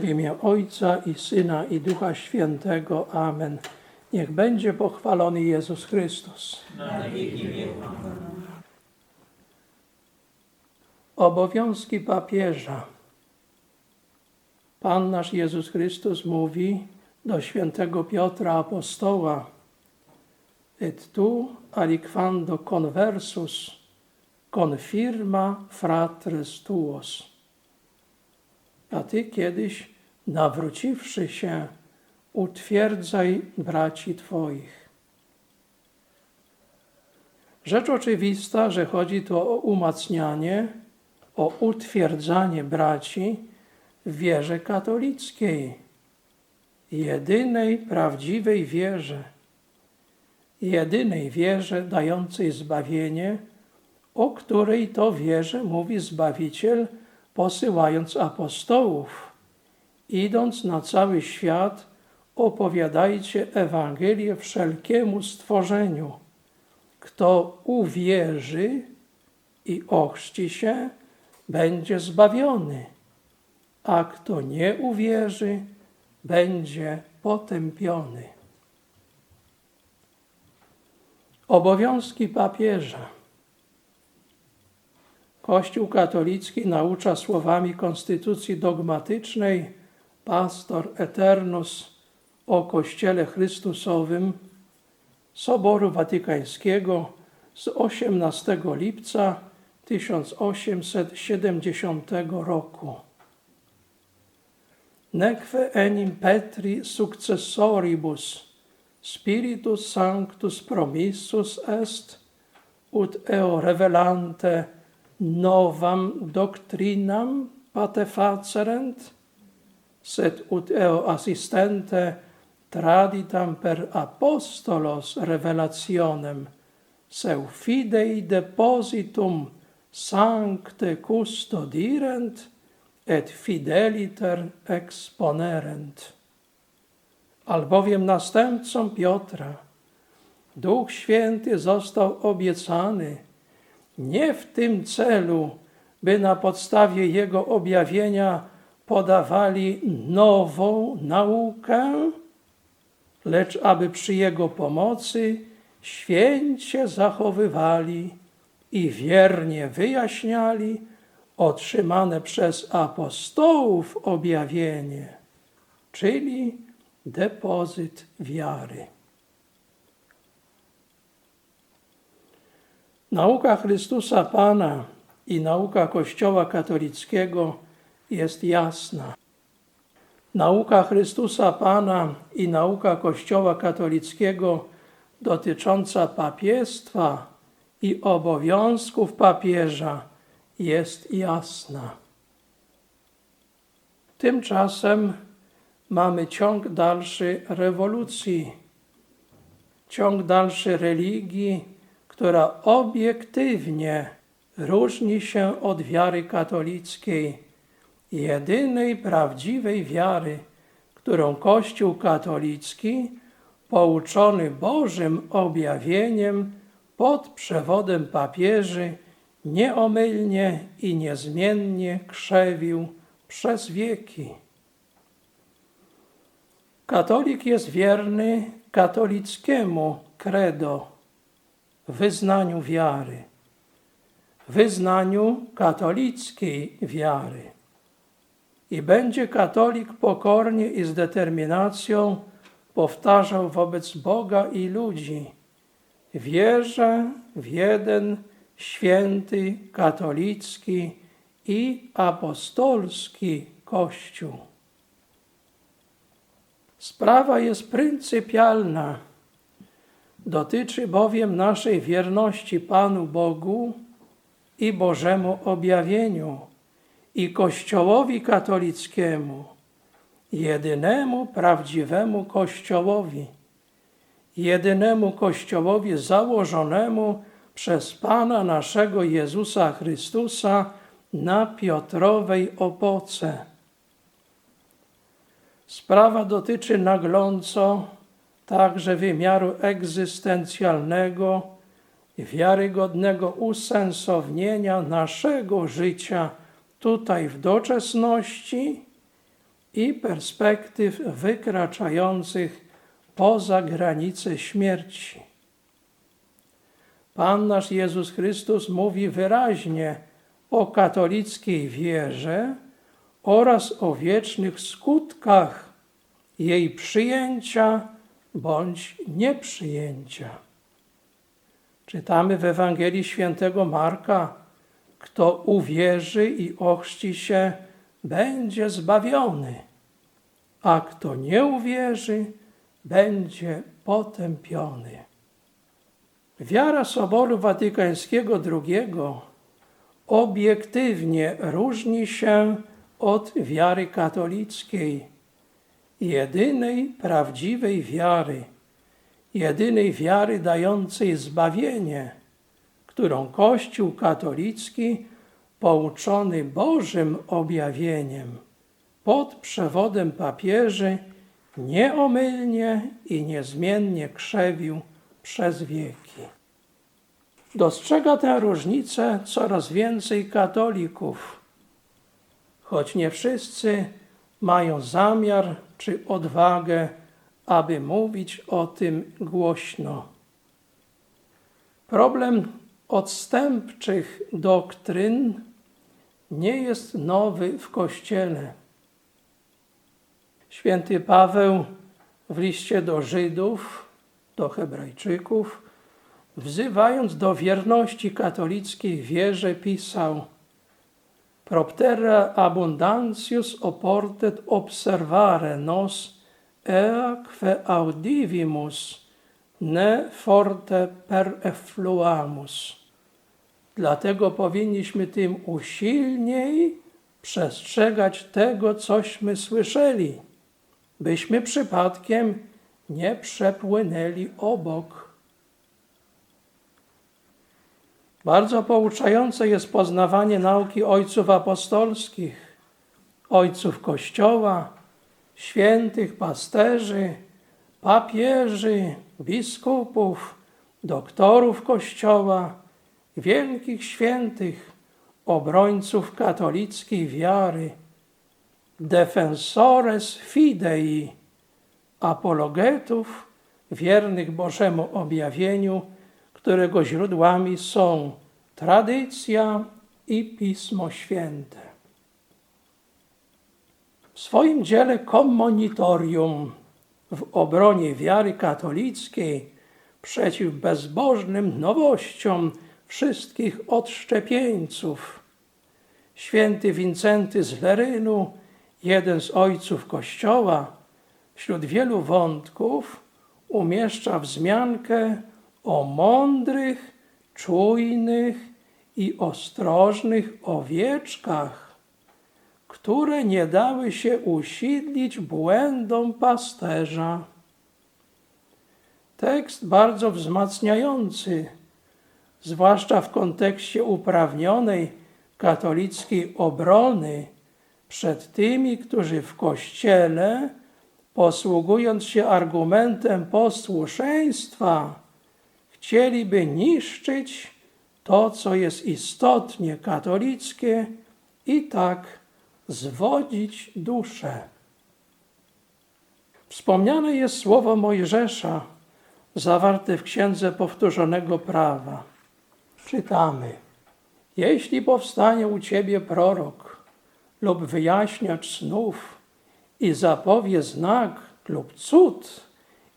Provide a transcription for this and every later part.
W imię Ojca i Syna i Ducha Świętego. Amen. Niech będzie pochwalony Jezus Chrystus. Obowiązki papieża. Pan nasz Jezus Chrystus mówi do świętego Piotra apostoła et tu aliquando conversus confirma fratres tuos. A ty kiedyś, nawróciwszy się, utwierdzaj braci twoich. Rzecz oczywista, że chodzi tu o umacnianie, o utwierdzanie braci w wierze katolickiej, jedynej prawdziwej wierze, jedynej wierze dającej zbawienie, o której to wierze mówi Zbawiciel, posyłając apostołów, idąc na cały świat, opowiadajcie Ewangelię wszelkiemu stworzeniu. Kto uwierzy i ochrzci się, będzie zbawiony, a kto nie uwierzy, będzie potępiony. Obowiązki papieża. Kościół katolicki naucza słowami konstytucji dogmatycznej Pastor Eternus o Kościele Chrystusowym Soboru Watykańskiego z 18 lipca 1870 roku. Neque enim Petri successoribus Spiritus Sanctus promissus est ut eo revelante novam doctrinam patefacerent, sed ut eo assistente traditam per apostolos revelationem, seu fidei depositum sancte custodirent et fideliter exponerent. Albowiem następcą Piotra Duch Święty został obiecany nie w tym celu, by na podstawie Jego objawienia podawali nową naukę, lecz aby przy Jego pomocy święcie zachowywali i wiernie wyjaśniali otrzymane przez apostołów objawienie, czyli depozyt wiary. Nauka Chrystusa Pana i nauka Kościoła katolickiego jest jasna. Nauka Chrystusa Pana i nauka Kościoła katolickiego dotycząca papiestwa i obowiązków papieża jest jasna. Tymczasem mamy ciąg dalszy rewolucji, ciąg dalszy religii, która obiektywnie różni się od wiary katolickiej, jedynej prawdziwej wiary, którą Kościół katolicki, pouczony Bożym objawieniem pod przewodem papieży, nieomylnie i niezmiennie krzewił przez wieki. Katolik jest wierny katolickiemu credo, wyznaniu wiary, wyznaniu katolickiej wiary. I będzie katolik pokornie i z determinacją powtarzał wobec Boga i ludzi: Wierzę w jeden święty, katolicki i apostolski Kościół. Sprawa jest pryncypialna. Dotyczy bowiem naszej wierności Panu Bogu i Bożemu objawieniu i Kościołowi katolickiemu, jedynemu prawdziwemu Kościołowi, jedynemu Kościołowi założonemu przez Pana naszego Jezusa Chrystusa na Piotrowej opoce. Sprawa dotyczy nagląco także wymiaru egzystencjalnego i wiarygodnego usensownienia naszego życia tutaj w doczesności i perspektyw wykraczających poza granice śmierci. Pan nasz Jezus Chrystus mówi wyraźnie o katolickiej wierze oraz o wiecznych skutkach jej przyjęcia bądź nieprzyjęcia. Czytamy w Ewangelii Świętego Marka, kto uwierzy i ochrzci się, będzie zbawiony, a kto nie uwierzy, będzie potępiony. Wiara Soboru Watykańskiego II obiektywnie różni się od wiary katolickiej, jedynej prawdziwej wiary, jedynej wiary dającej zbawienie, którą Kościół katolicki, pouczony Bożym objawieniem, pod przewodem papieży, nieomylnie i niezmiennie krzewił przez wieki. Dostrzega tę różnicę coraz więcej katolików, choć nie wszyscy mają zamiar czy odwagę, aby mówić o tym głośno. Problem odstępczych doktryn nie jest nowy w Kościele. Święty Paweł w liście do Żydów, do Hebrajczyków, wzywając do wierności katolickiej wierze, pisał Propterra abundantius oportet observare nos eaque audivimus ne forte per effluamus. Dlatego powinniśmy tym usilniej przestrzegać tego, cośmy słyszeli, byśmy przypadkiem nie przepłynęli obok. Bardzo pouczające jest poznawanie nauki ojców apostolskich, ojców Kościoła, świętych pasterzy, papieży, biskupów, doktorów Kościoła, wielkich świętych, obrońców katolickiej wiary, defensores fidei, apologetów wiernych Bożemu objawieniu, którego źródłami są tradycja i Pismo Święte. W swoim dziele Commonitorium w obronie wiary katolickiej przeciw bezbożnym nowościom wszystkich odszczepieńców. Święty Wincenty z Lerynu, jeden z ojców Kościoła, wśród wielu wątków umieszcza wzmiankę o mądrych, czujnych i ostrożnych owieczkach, które nie dały się usidlić błędom pasterza. Tekst bardzo wzmacniający zwłaszcza w kontekście uprawnionej katolickiej obrony przed tymi, którzy w Kościele, posługując się argumentem posłuszeństwa, chcieliby niszczyć to, co jest istotnie katolickie i tak zwodzić duszę. Wspomniane jest słowo Mojżesza zawarte w Księdze Powtórzonego Prawa. Czytamy. Jeśli powstanie u ciebie prorok lub wyjaśniacz snów i zapowie znak lub cud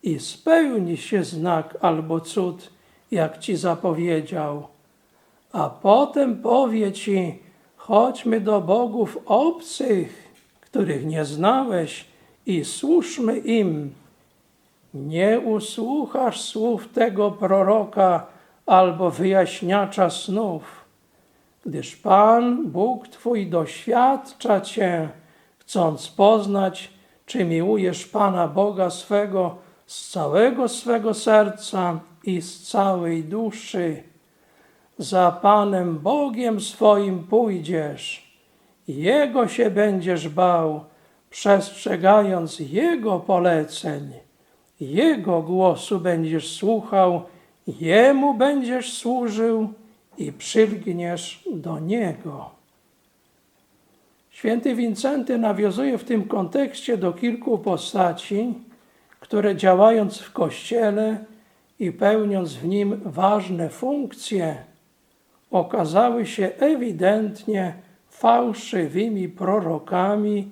i spełni się znak albo cud, jak ci zapowiedział, a potem powie ci, chodźmy do bogów obcych, których nie znałeś i służmy im. Nie usłuchasz słów tego proroka albo wyjaśniacza snów, gdyż Pan, Bóg Twój, doświadcza Cię, chcąc poznać, czy miłujesz Pana Boga swego z całego swego serca i z całej duszy. Za Panem Bogiem swoim pójdziesz, Jego się będziesz bał, przestrzegając Jego poleceń. Jego głosu będziesz słuchał, Jemu będziesz służył i przylgniesz do Niego. Święty Wincenty nawiązuje w tym kontekście do kilku postaci, które działając w Kościele i pełniąc w nim ważne funkcje, okazały się ewidentnie fałszywymi prorokami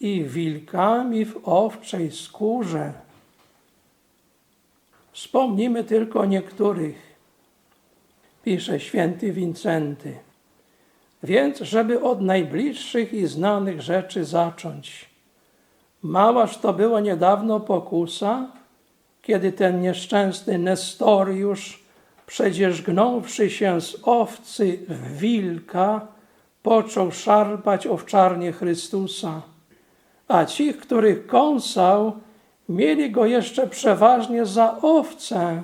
i wilkami w owczej skórze. Wspomnimy tylko niektórych, pisze święty Wincenty. Więc, żeby od najbliższych i znanych rzeczy zacząć. Małaż to była niedawno pokusa, kiedy ten nieszczęsny Nestoriusz, przedzierzgnąwszy się z owcy w wilka, począł szarpać owczarnię Chrystusa. A ci, których kąsał, mieli go jeszcze przeważnie za owcę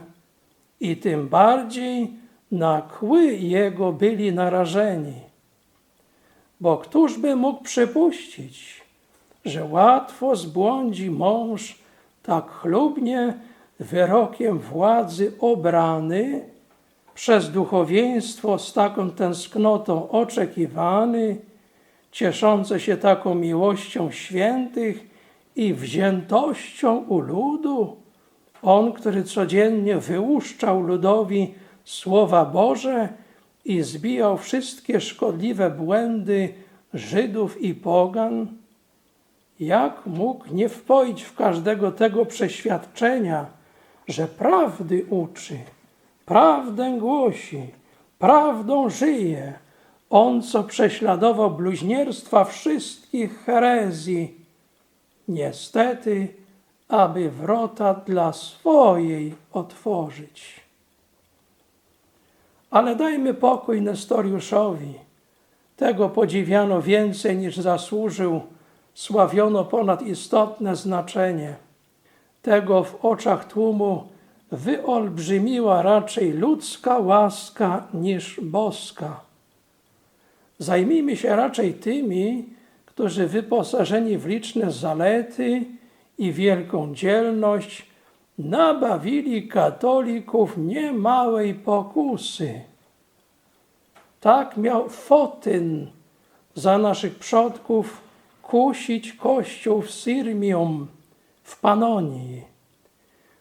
i tym bardziej na kły jego byli narażeni. Bo któż by mógł przypuścić, że łatwo zbłądzi mąż tak chlubnie wyrokiem władzy obrany, przez duchowieństwo z taką tęsknotą oczekiwany, cieszący się taką miłością świętych i wziętością u ludu, on, który codziennie wyłuszczał ludowi słowa Boże i zbijał wszystkie szkodliwe błędy Żydów i pogan, jak mógł nie wpoić w każdego tego przeświadczenia, że prawdy uczy, prawdę głosi, prawdą żyje, on, co prześladował bluźnierstwa wszystkich herezji, niestety, aby wrota dla swojej otworzyć. Ale dajmy pokój Nestoriuszowi. Tego podziwiano więcej niż zasłużył, sławiono ponad istotne znaczenie. Tego w oczach tłumu wyolbrzymiła raczej ludzka łaska niż boska. Zajmijmy się raczej tymi, którzy wyposażeni w liczne zalety i wielką dzielność nabawili katolików niemałej pokusy. Tak miał Fotyn za naszych przodków kusić kościół w Sirmium w Panonii.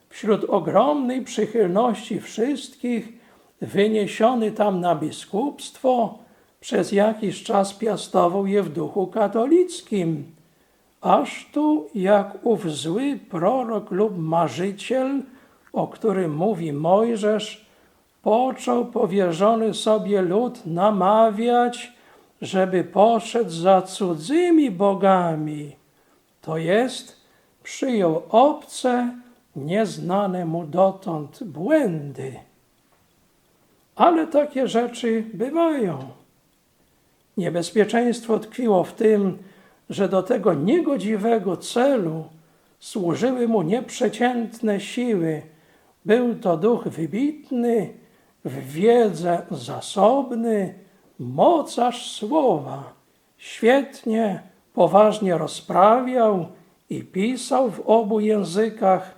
Wśród ogromnej przychylności wszystkich wyniesiony tam na biskupstwo, przez jakiś czas piastował je w duchu katolickim, aż tu jak ów zły prorok lub marzyciel, o którym mówi Mojżesz, począł powierzony sobie lud namawiać, żeby poszedł za cudzymi bogami, to jest przyjął obce, nieznane mu dotąd błędy. Ale takie rzeczy bywają. Niebezpieczeństwo tkwiło w tym, że do tego niegodziwego celu służyły mu nieprzeciętne siły. Był to duch wybitny, w wiedzę zasobny, mocarz słowa. Świetnie, poważnie rozprawiał i pisał w obu językach.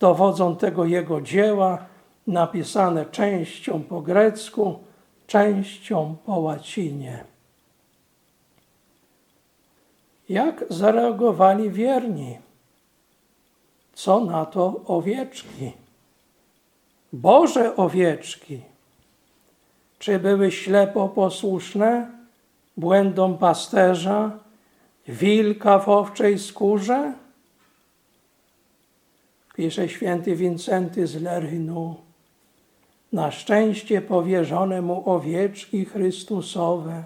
Dowodzą tego jego dzieła, napisane częścią po grecku, częścią po łacinie. Jak zareagowali wierni? Co na to owieczki? Boże owieczki, czy były ślepo posłuszne błędom pasterza, wilka w owczej skórze? Pisze święty Wincenty z Lerynu. Na szczęście powierzone mu owieczki Chrystusowe,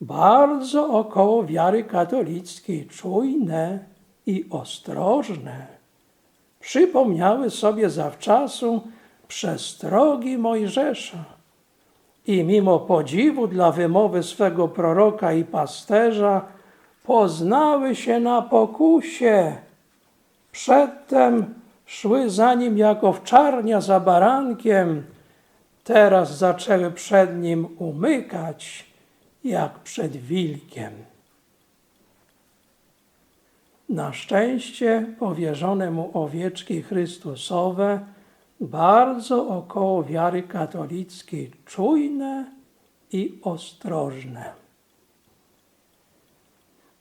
bardzo około wiary katolickiej, czujne i ostrożne, przypomniały sobie zawczasu przestrogi Mojżesza i mimo podziwu dla wymowy swego proroka i pasterza, poznały się na pokusie. Przedtem szły za nim jako wczarnia za barankiem, teraz zaczęły przed nim umykać jak przed wilkiem. Na szczęście powierzone mu owieczki Chrystusowe, bardzo około wiary katolickiej, czujne i ostrożne.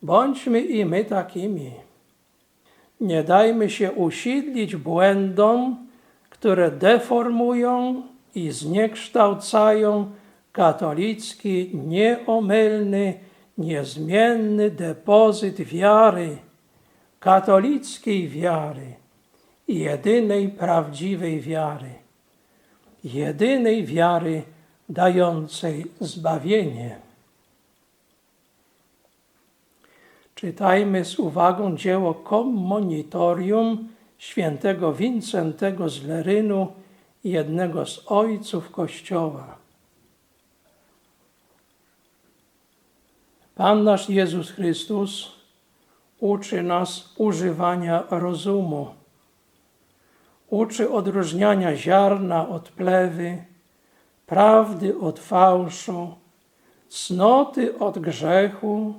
Bądźmy i my takimi. Nie dajmy się usidlić błędom, które deformują i zniekształcają katolicki, nieomylny, niezmienny depozyt wiary, katolickiej wiary, jedynej prawdziwej wiary, jedynej wiary dającej zbawienie. Czytajmy z uwagą dzieło Commonitorium świętego Wincentego z Lerynu, jednego z ojców Kościoła. Pan nasz Jezus Chrystus uczy nas używania rozumu. Uczy odróżniania ziarna od plewy, prawdy od fałszu, cnoty od grzechu,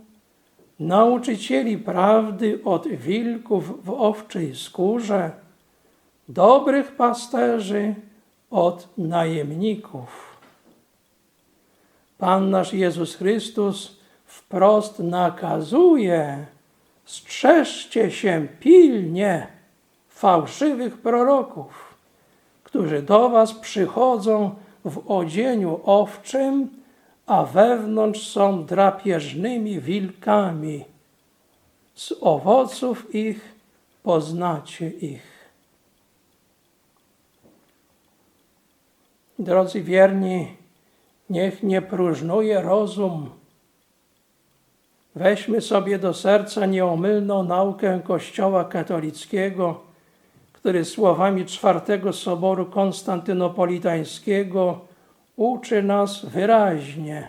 nauczycieli prawdy od wilków w owczej skórze, dobrych pasterzy od najemników. Pan nasz Jezus Chrystus wprost nakazuje, strzeżcie się pilnie fałszywych proroków, którzy do was przychodzą w odzieniu owczym, a wewnątrz są drapieżnymi wilkami. Z owoców ich poznacie ich. Drodzy wierni, niech nie próżnuje rozum. Weźmy sobie do serca nieomylną naukę Kościoła katolickiego, który słowami czwartego Soboru Konstantynopolitańskiego uczy nas wyraźnie.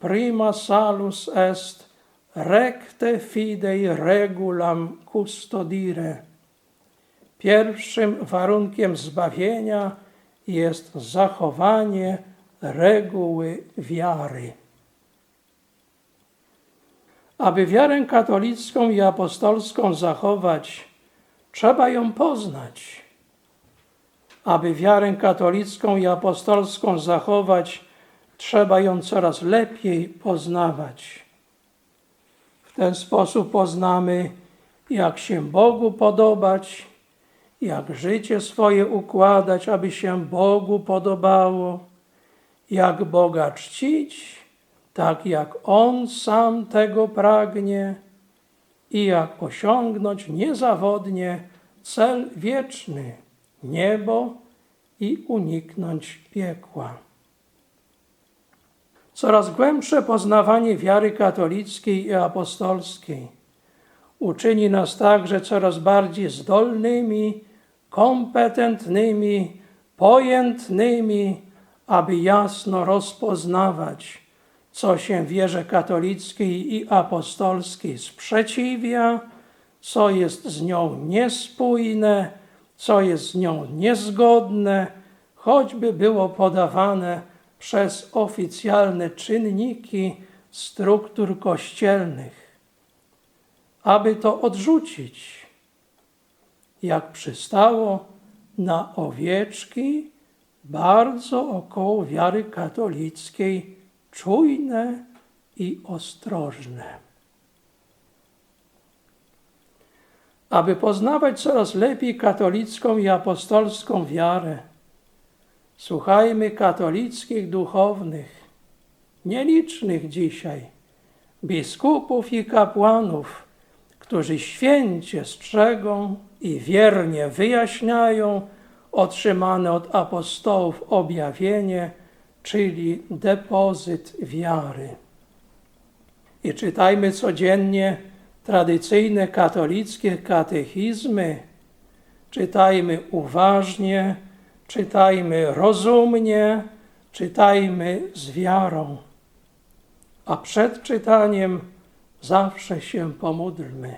Prima salus est recte fidei regulam custodire. Pierwszym warunkiem zbawienia jest zachowanie reguły wiary. Aby wiarę katolicką i apostolską zachować, trzeba ją poznać. Aby wiarę katolicką i apostolską zachować, trzeba ją coraz lepiej poznawać. W ten sposób poznamy, jak się Bogu podobać, jak życie swoje układać, aby się Bogu podobało, jak Boga czcić, tak jak On sam tego pragnie i jak osiągnąć niezawodnie cel wieczny niebo i uniknąć piekła. Coraz głębsze poznawanie wiary katolickiej i apostolskiej uczyni nas także coraz bardziej zdolnymi, kompetentnymi, pojętnymi, aby jasno rozpoznawać, co się wierze katolickiej i apostolskiej sprzeciwia, co jest z nią niespójne, co jest z nią niezgodne, choćby było podawane przez oficjalne czynniki struktur kościelnych, aby to odrzucić, jak przystało na owieczki bardzo około wiary katolickiej, czujne i ostrożne. Aby poznawać coraz lepiej katolicką i apostolską wiarę, słuchajmy katolickich duchownych, nielicznych dzisiaj, biskupów i kapłanów, którzy święcie strzegą i wiernie wyjaśniają otrzymane od apostołów objawienie, czyli depozyt wiary. I czytajmy codziennie tradycyjne katolickie katechizmy, czytajmy uważnie, czytajmy rozumnie, czytajmy z wiarą. A przed czytaniem zawsze się pomódlmy.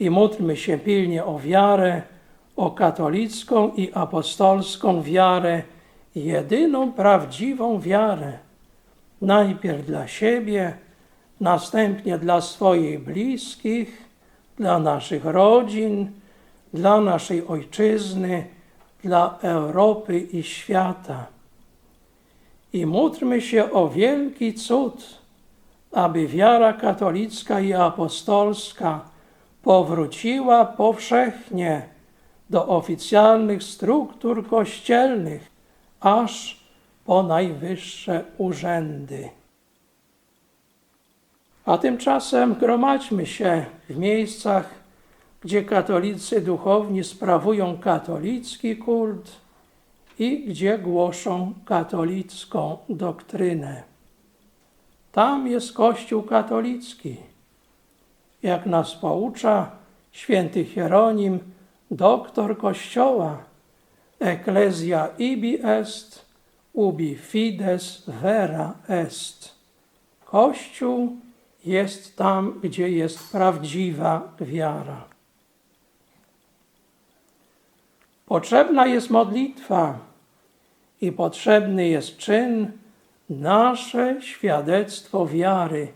I módlmy się pilnie o wiarę, o katolicką i apostolską wiarę, jedyną prawdziwą wiarę, najpierw dla siebie, następnie dla swoich bliskich, dla naszych rodzin, dla naszej ojczyzny, dla Europy i świata. I módlmy się o wielki cud, aby wiara katolicka i apostolska powróciła powszechnie do oficjalnych struktur kościelnych, aż po najwyższe urzędy. A tymczasem gromadźmy się w miejscach, gdzie katolicy duchowni sprawują katolicki kult i gdzie głoszą katolicką doktrynę. Tam jest Kościół katolicki. Jak nas poucza święty Hieronim, doktor Kościoła, Ecclesia ibi est, ubi fides vera est. Kościół jest tam, gdzie jest prawdziwa wiara. Potrzebna jest modlitwa i potrzebny jest czyn, nasze świadectwo wiary,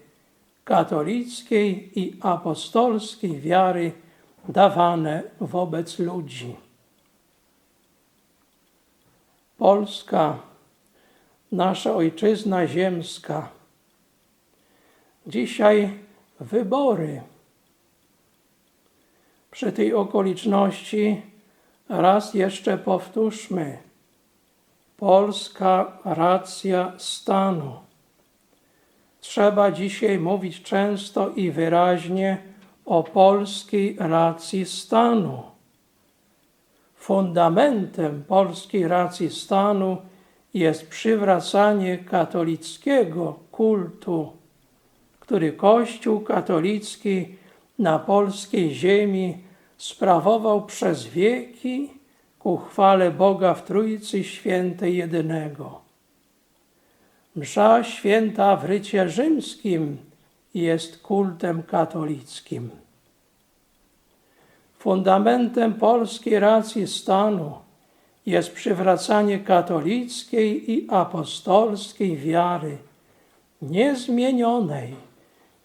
katolickiej i apostolskiej wiary dawane wobec ludzi. Polska, nasza ojczyzna ziemska, Dzisiaj wybory. Przy tej okoliczności raz jeszcze powtórzmy. Polska racja stanu. Trzeba dzisiaj mówić często i wyraźnie o polskiej racji stanu. Fundamentem polskiej racji stanu jest przywracanie katolickiego kultu który Kościół katolicki na polskiej ziemi sprawował przez wieki ku chwale Boga w Trójcy Świętej Jedynego. Msza święta w rycie rzymskim jest kultem katolickim. Fundamentem polskiej racji stanu jest przywracanie katolickiej i apostolskiej wiary, niezmienionej,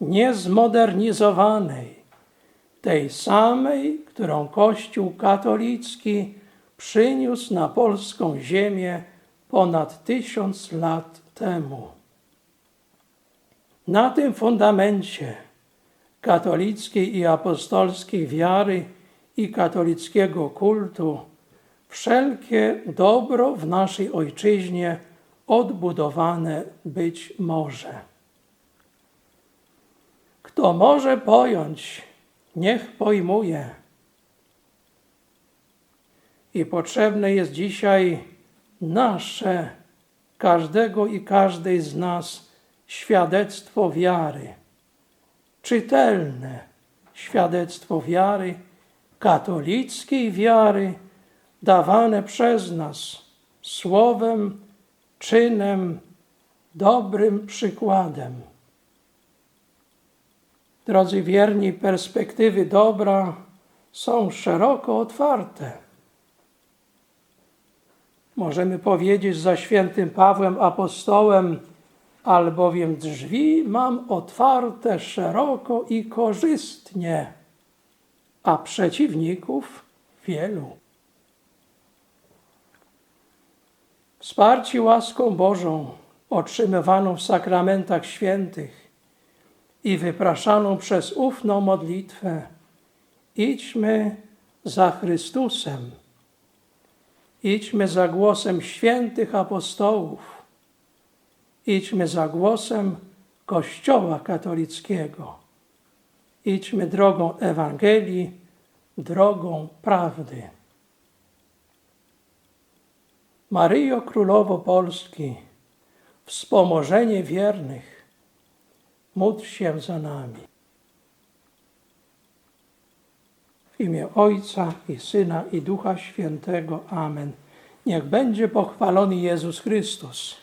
niezmodernizowanej, tej samej, którą Kościół katolicki przyniósł na polską ziemię ponad tysiąc lat temu. Na tym fundamencie katolickiej i apostolskiej wiary i katolickiego kultu wszelkie dobro w naszej ojczyźnie odbudowane być może. Kto może pojąć, niech pojmuje. I potrzebne jest dzisiaj nasze, każdego i każdej z nas świadectwo wiary, czytelne świadectwo wiary, katolickiej wiary, dawane przez nas słowem, czynem, dobrym przykładem. Drodzy wierni, perspektywy dobra są szeroko otwarte. Możemy powiedzieć za świętym Pawłem apostołem, albowiem drzwi mam otwarte szeroko i korzystnie, a przeciwników wielu. Wsparci łaską Bożą, otrzymywaną w sakramentach świętych i wypraszaną przez ufną modlitwę, idźmy za Chrystusem. Idźmy za głosem świętych apostołów. Idźmy za głosem Kościoła katolickiego. Idźmy drogą Ewangelii, drogą prawdy. Maryjo Królowo Polski, wspomożenie wiernych, módl się za nami. W imię Ojca i Syna i Ducha Świętego. Amen. Niech będzie pochwalony Jezus Chrystus.